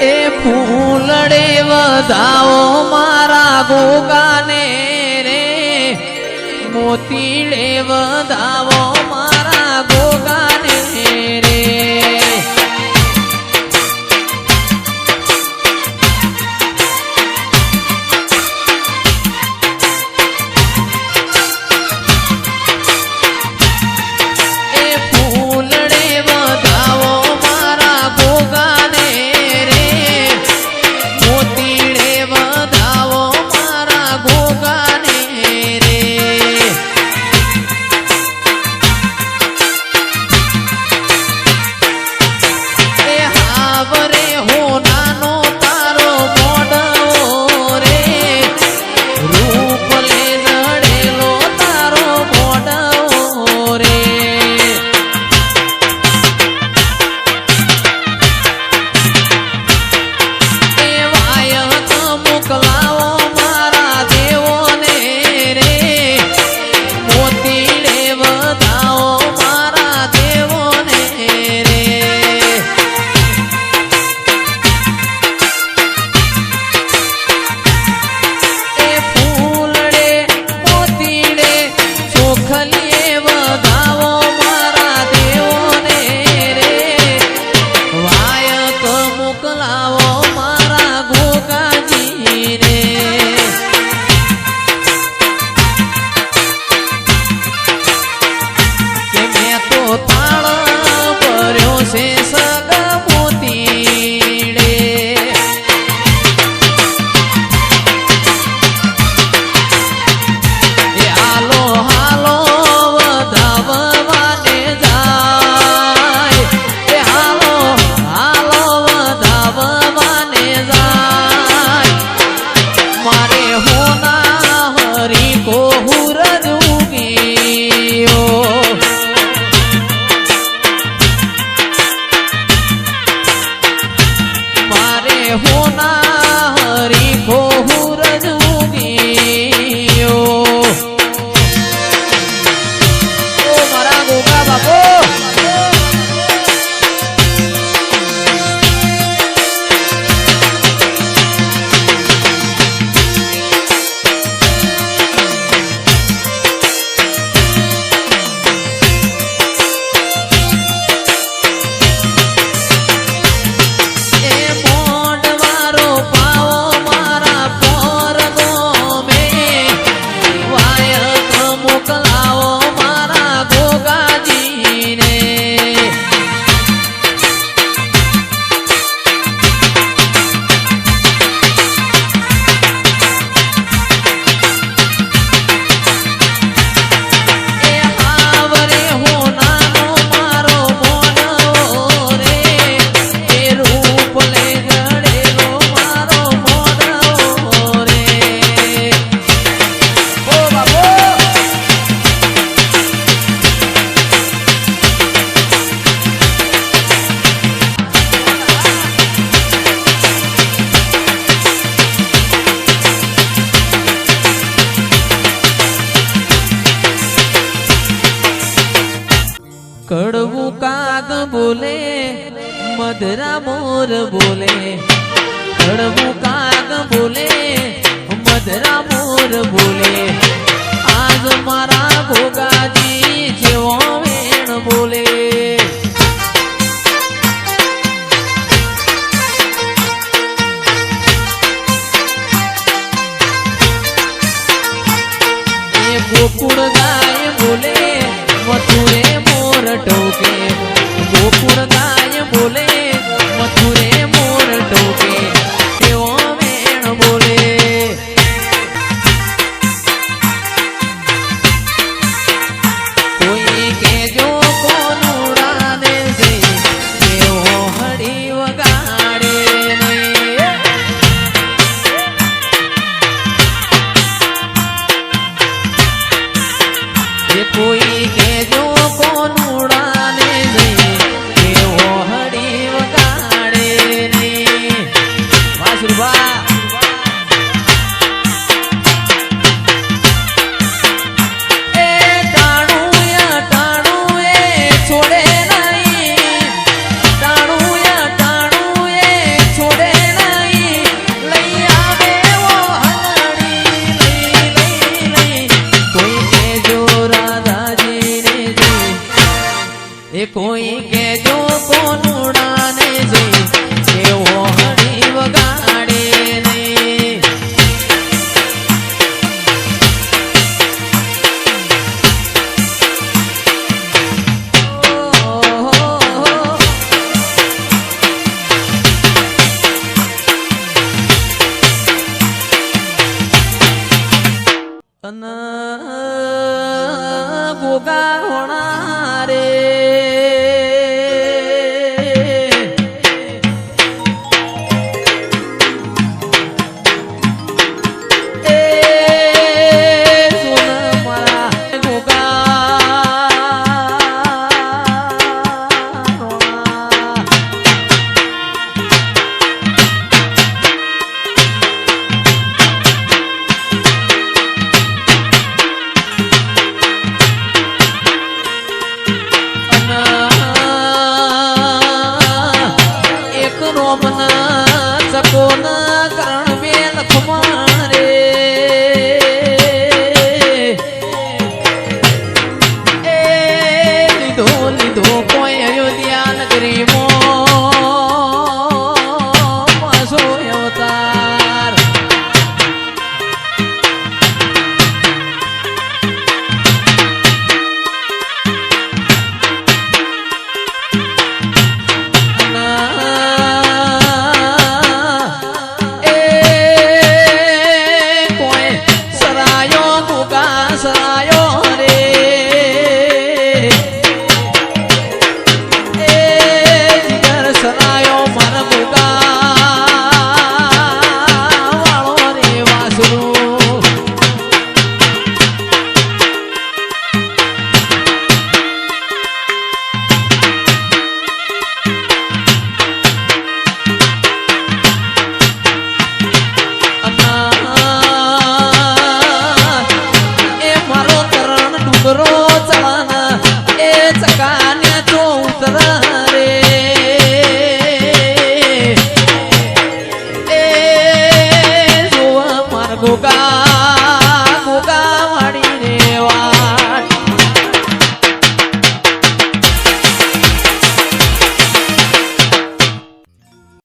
એ ફૂલડે વધાવો મારા ગોગાને રે. મોતીડે વધાવો મા કડવું કાગ બોલે મધરા મોર બોલે. કડવું કાગ બોલે મધરા મોર બોલે. આજ મારા ભોગાજી જેવો વેણ બોલે. ગોકુળ ગાય બોલે, મથુર ટોકે. ગોકુળ ગાય બોલે, મથુરે મોર ટોકે. તેઓ વેણ બોલે. કોઈ કેજો કોનું રાધે છે, તેઓ હળી વગાડે કોઈ કોઈ કેજો કોનુડાને જઈ એવો હળી વગાડે ને. અના ભોગા હોણા come. એ જોવા માર ગોગા